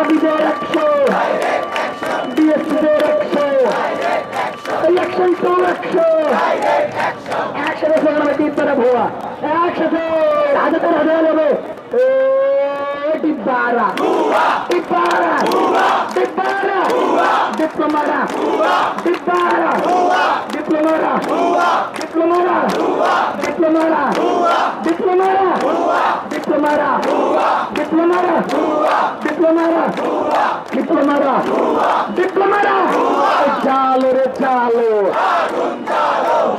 দাবিদের একশো। বিএসপিদের একশো। Election to একশো। একসাথে সেখানে তিনটা ভুয়া। একসাথে হাজার হাজার হবে ডিব্বারা। ডিব্বারা। ডিব্বারা। ডিপ্লোমারা। ডিব্বারা। ডিপ্লোমারা। ডিপ্লোমারা। ডিপ্লোমারা। ডিপ্লোমারা। ডিপ্লোমারা। ডিপ্লোমারা ডিপ্লোমারা ডিপ্লোমারা ডিপ্লোমারা চালো রে চালো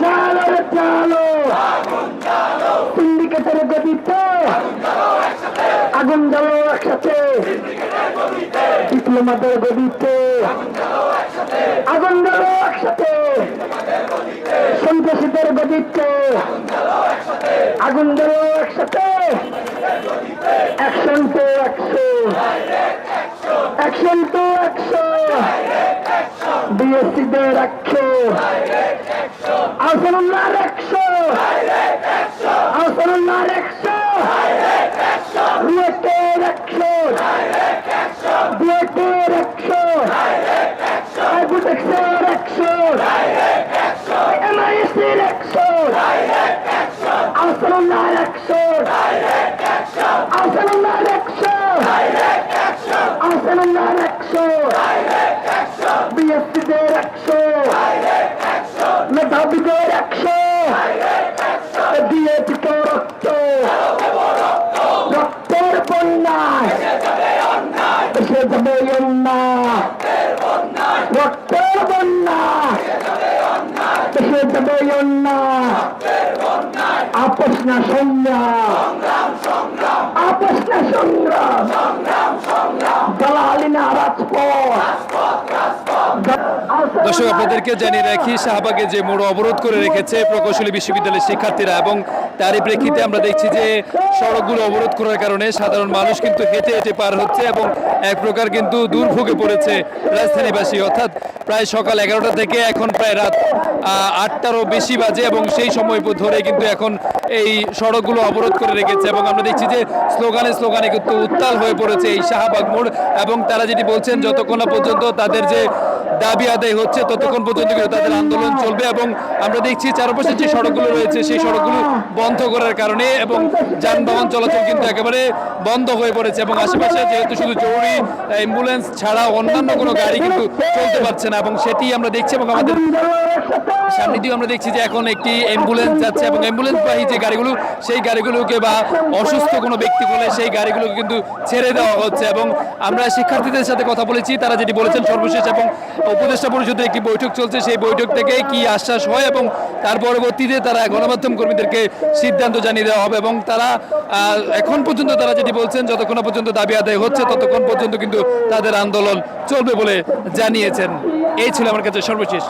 চালো রে চালো সিন্ডিকেটের গতিতে আগুন জ্বালো একসাথে ডিপ্লোমাদের গদিতে আগুন জ্বালো একসাথে সন্ত্রাসীদের গদিতে আগুন জ্বালো একসাথে অ্যাকশন টু অ্যাকশন। বিএসসি দের একশো আসরুল্লাহর একশো আসরুল্লাহর একশো রুয়েটের একশো বুয়েটের একশো আইবুটেক্সের একশো এমআইএসির একশো আসরুল্লাহর একশো আসরুল্লাহর একশো আসনুল্লাহর একশো বিএসসিদের একশো মেধাবীদের একশো দিয়ে দিত রক্ত রক্তের বন্যায় এসে যাবে অন্যায় রক্তের বন্যায় এসে যাবে অন্যায় আপোষ না সংগ্রাম দালালি দর্শক, আপনাদেরকে জানিয়ে রাখি, শাহবাগে যে মোড় অবরোধ করে রেখেছে প্রকৌশলী বিশ্ববিদ্যালয়ের শিক্ষার্থীরা এবং তারই প্রেক্ষিতে আমরা দেখছি যে সড়কগুলো অবরোধ করার কারণে সাধারণ মানুষ কিন্তু হেঁটে হেঁটে পার হচ্ছে এবং এক প্রকার কিন্তু দুর্ভোগে পড়েছে রাজধানীবাসী। অর্থাৎ প্রায় সকাল এগারোটা থেকে এখন প্রায় রাত আটটারও বেশি বাজে এবং সেই সময় ধরে কিন্তু এখন এই সড়কগুলো অবরোধ করে রেখেছে এবং আমরা দেখছি যে স্লোগানে স্লোগানে কিন্তু উত্তাল হয়ে পড়েছে এই শাহবাগ মোড় এবং তারা যেটি বলছেন, যতক্ষণ পর্যন্ত তাদের যে দাবি আদায় হচ্ছে, ততক্ষণ পর্যন্ত কিন্তু তাদের আন্দোলন চলবে এবং আমরা দেখছি চারপাশে যে সড়কগুলো রয়েছে, সেই সড়কগুলো বন্ধ করার কারণে এবং যানবাহন চলাচল কিন্তু একেবারে বন্ধ হয়ে পড়েছে এবং আশেপাশে যেহেতু শুধু জরুরি অ্যাম্বুলেন্স ছাড়া অন্যান্য কোনো গাড়ি কিন্তু চলতে পারছে না এবং সেটি আমরা দেখছি এবং আমাদের সামনে দিয়ে আমরা দেখছি যে এখন একটি অ্যাম্বুলেন্স যাচ্ছে এবং অ্যাম্বুলেন্স বাহী যে গাড়িগুলো, সেই গাড়িগুলোকে বা অসুস্থ কোনো ব্যক্তি হলে সেই গাড়িগুলোকে কিন্তু ছেড়ে দেওয়া হচ্ছে এবং আমরা শিক্ষার্থীদের সাথে কথা বলেছি, তারা যেটি বলেছেন সর্বশেষ এবং উপদেষ্টা পরিষদের একটি বৈঠক চলছে, সেই বৈঠক থেকে কি আশ্বাস হয় এবং তার পরবর্তীতে তারা গণমাধ্যম কর্মীদেরকে সিদ্ধান্ত জানিয়ে দেওয়া হবে এবং তারা এখন পর্যন্ত তারা যেটি বলছেন, যতক্ষণ পর্যন্ত দাবি আদায় হচ্ছে, ততক্ষণ পর্যন্ত কিন্তু তাদের আন্দোলন চলবে বলে জানিয়েছেন। এই ছিল আমার কাছে সর্বশেষ।